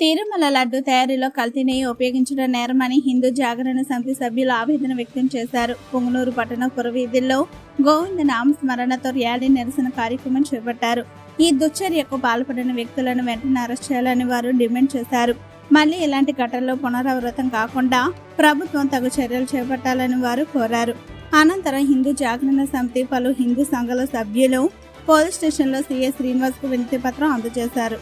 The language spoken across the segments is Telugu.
తిరుమల లడ్డు తయారీలో కల్తీ నెయ్యి ఉపయోగించడం నేరమని హిందూ జాగరణ సమితి సభ్యులు ఆవేదన వ్యక్తం చేశారు. పొంగనూరు పట్టణ పురవీధుల్లో గోవింద నామస్మరణతో ర్యాలీ నిరసన కార్యక్రమం చేపట్టారు. ఈ దుశ్చర్యకు పాల్పడిన వ్యక్తులను వెంటనే అరెస్ట్ చేయాలని వారు డిమాండ్ చేశారు. మళ్ళీ ఇలాంటి ఘటనలు పునరావృతం కాకుండా ప్రభుత్వం తగు చర్యలు చేపట్టాలని వారు కోరారు. అనంతరం హిందూ జాగరణ సమితి పలు హిందూ సంఘాల సభ్యులు పోలీస్ స్టేషన్లో సీఎస్ శ్రీనివాస్కు వినతి పత్రం అందజేశారు.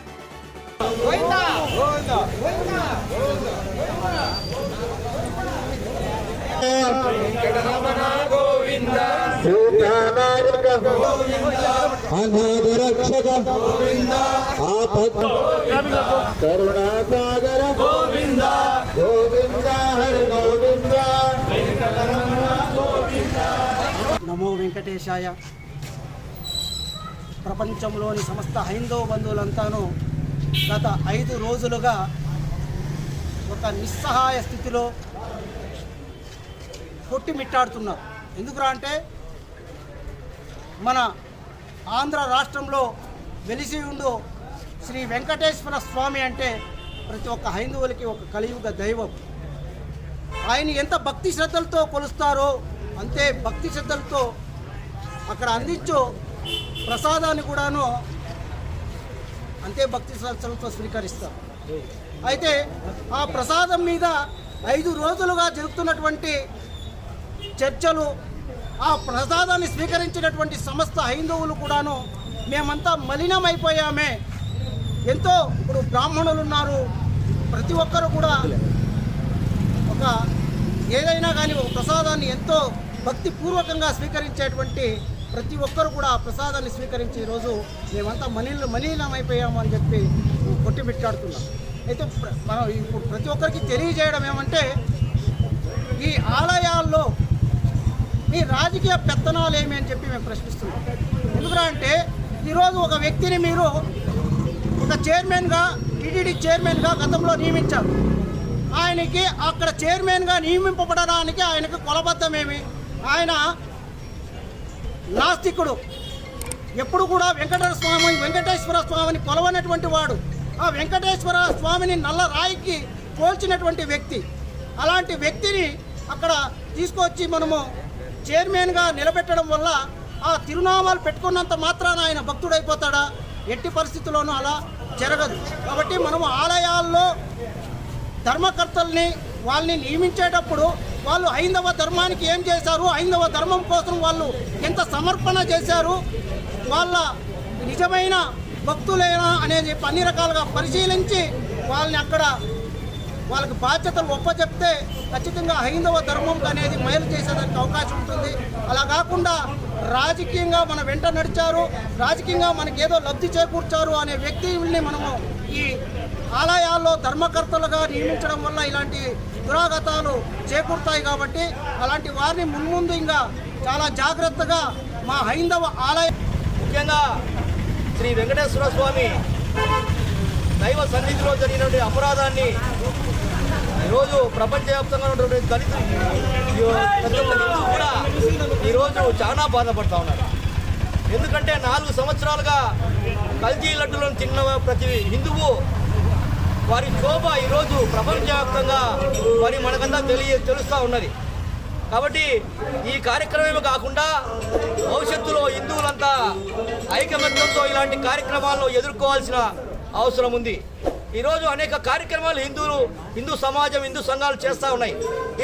అనాథరక్షక ఆపత్ కరుణాసాగర గోవింద గోవింద హరి గోవింద నమో వెంకటేశాయ. ప్రపంచంలోని సమస్త హైందవ బంధువులంతాను గత ఐదు రోజులుగా ఒక నిస్సహాయ స్థితిలో కొట్టిమిట్టాడుతున్నారు. ఎందుకురా అంటే మన ఆంధ్ర రాష్ట్రంలో వెలిసి ఉండు శ్రీ వెంకటేశ్వర స్వామి అంటే ప్రతి ఒక్క హైందవులకి ఒక కలియుగ దైవం. ఆయన ఎంత భక్తి శ్రద్ధలతో కొలుస్తారో అంతే భక్తి శ్రద్ధలతో అక్కడ అందించు ప్రసాదాన్ని కూడాను అంతే భక్తి శ్రద్ధలతో స్వీకరిస్తాం అయితే ఆ ప్రసాదం మీద ఐదు రోజులుగా జరుగుతున్నటువంటి చర్చలు ఆ ప్రసాదాన్ని స్వీకరించినటువంటి సమస్త హైందవులు కూడాను మేమంతా మలినమైపోయామే. ఎంతో ఇప్పుడు బ్రాహ్మణులు ఉన్నారు. ప్రతి ఒక్కరు కూడా ఒక ఏదైనా కానీ ఒక ప్రసాదాన్ని ఎంతో భక్తిపూర్వకంగా స్వీకరించేటువంటి ప్రతి ఒక్కరు కూడా ఆ ప్రసాదాన్ని స్వీకరించి ఈరోజు మేమంతా మలీన మలీనమైపోయాము అని చెప్పి కొట్టిమిట్టాడుతున్నాం అయితే ప్ర- మనం ఇప్పుడు ప్రతి ఒక్కరికి తెలియజేయడం ఏమంటే ఈ ఆలయాల్లో మీ రాజకీయ పెత్తనాలు ఏమి అని చెప్పి మేము ప్రశ్నిస్తున్నాం. ఎందుకంటే అంటే ఈరోజు ఒక వ్యక్తిని మీరు ఒక చైర్మన్గా టీటీడీ చైర్మన్గా గతంలో నియమించారు. ఆయనకి అక్కడ చైర్మన్గా నియమింపబడడానికి ఆయనకు కొలబద్దమేమి ఆయన నాస్తికుడు. ఎప్పుడు కూడా వెంకటేశ్వర స్వామి వెంకటేశ్వర స్వామిని కొలవనటువంటి వాడు. ఆ వెంకటేశ్వర స్వామిని నల్ల రాయికి పోల్చినటువంటి వ్యక్తి. అలాంటి వ్యక్తిని అక్కడ తీసుకొచ్చి మనము చైర్మన్గా నిలబెట్టడం వల్ల ఆ తిరునామాలు పెట్టుకున్నంత మాత్రాన ఆయన భక్తుడైపోతాడా? ఎట్టి పరిస్థితుల్లోనూ అలా జరగదు. కాబట్టి మనము ఆలయాల్లో ధర్మకర్తల్ని వాళ్ళని నియమించేటప్పుడు వాళ్ళు హైందవ ధర్మానికి ఏం చేశారు? హైందవ ధర్మం కోసం వాళ్ళు ఎంత సమర్పణ చేశారు? వాళ్ళ నిజమైన భక్తులేనా అనేది అన్ని రకాలుగా పరిశీలించి వాళ్ళని అక్కడ వాళ్ళకి బాధ్యతలు ఒప్పచెప్తే ఖచ్చితంగా హైందవ ధర్మం అనేది మేలు చేసేదానికి అవకాశం ఉంటుంది. అలా కాకుండా రాజకీయంగా మన వెంట నడిచారు రాజకీయంగా మనకి ఏదో లబ్ధి చేకూర్చారు అనే వ్యక్తిని మనము ఈ ఆలయాల్లో ధర్మకర్తలుగా నియమించడం వల్ల ఇలాంటి దురాగతాలు చేకూరుతాయి కాబట్టి అలాంటి వారిని మున్ముందు ఇంకా చాలా జాగ్రత్తగా మా హైందవ ఆలయం ముఖ్యంగా శ్రీ వెంకటేశ్వర స్వామి దైవ సన్నిధిలో జరిగినటువంటి అపరాధాన్ని ఈరోజు ప్రపంచవ్యాప్తంగా ఉన్నటువంటి దళితులు ప్రతి ఒక్క హిందువు కూడా ఈరోజు చాలా బాధపడతా ఉన్నారు. ఎందుకంటే నాలుగు సంవత్సరాలుగా కల్తీ లడ్డులను తిన్న ప్రతి హిందువు వారి శోభ ఈరోజు ప్రపంచవ్యాప్తంగా మరి మనకంతా తెలియ తెలుస్తూ ఉన్నది. కాబట్టి ఈ కార్యక్రమమే కాకుండా భవిష్యత్తులో హిందువులంతా ఐకమత్యంతో ఇలాంటి కార్యక్రమాల్లో ఎదుర్కోవాల్సిన అవసరం ఉంది. ఈరోజు అనేక కార్యక్రమాలు హిందువులు హిందూ సమాజం హిందూ సంఘాలు చేస్తూ ఉన్నాయి.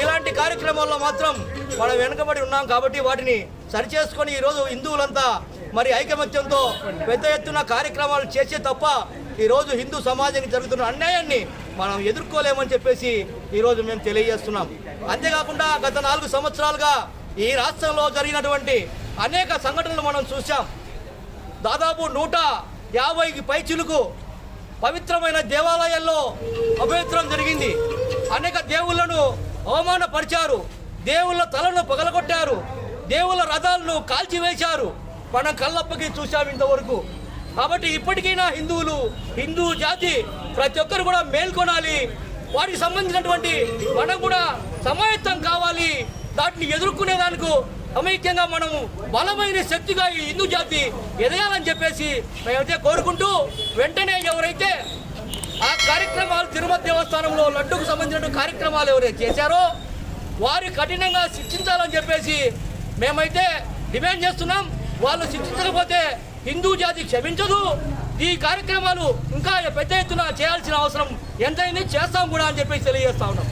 ఇలాంటి కార్యక్రమాల్లో మాత్రం మనం వెనుకబడి ఉన్నాం కాబట్టి వాటిని సరిచేసుకొని ఈరోజు హిందువులంతా మరి ఐకమత్యంతో పెద్ద ఎత్తున కార్యక్రమాలు చేసే తప్ప ఈరోజు హిందూ సమాజానికి జరుగుతున్న అన్యాయాన్ని మనం ఎదుర్కోలేమని చెప్పేసి ఈరోజు మేము తెలియజేస్తున్నాం. అంతేకాకుండా గత నాలుగు సంవత్సరాలుగా ఈ రాష్ట్రంలో జరిగినటువంటి అనేక సంఘటనలు మనం చూసాం దాదాపు నూట యాభైకి పైచిలుకు పవిత్రమైన దేవాలయాల్లో అపవిత్రం జరిగింది. అనేక దేవుళ్ళను అవమానపరిచారు. దేవుళ్ళ తలను పగలగొట్టారు. దేవుళ్ళ రథాలను కాల్చివేశారు. మన కళ్ళప్పకి చూశాం ఇంతవరకు. కాబట్టి ఇప్పటికైనా హిందువులు హిందూ జాతి ప్రతి ఒక్కరు కూడా మేల్కొనాలి వారికి సంబంధించినటువంటి మనం కూడా సమాయత్తం కావాలి. దాటిని ఎదుర్కొనేదానికి సమైక్యంగా మనము బలమైన శక్తిగా ఈ హిందూ జాతి ఎదగాలని చెప్పేసి మేమైతే కోరుకుంటూ వెంటనే ఎవరైతే ఆ కార్యక్రమాలు తిరుమల దేవస్థానంలో లడ్డుకు సంబంధించిన కార్యక్రమాలు ఎవరైతే చేశారో వారి కఠినంగా శిక్షించాలని చెప్పేసి మేమైతే డిమాండ్ చేస్తున్నాం. వాళ్ళు శిక్షించకపోతే హిందూ జాతి క్షమించదు. ఈ కార్యక్రమాలు ఇంకా పెద్ద ఎత్తున చేయాల్సిన అవసరం ఎంతైంది చేస్తాం కూడా అని చెప్పేసి తెలియజేస్తా ఉన్నాం.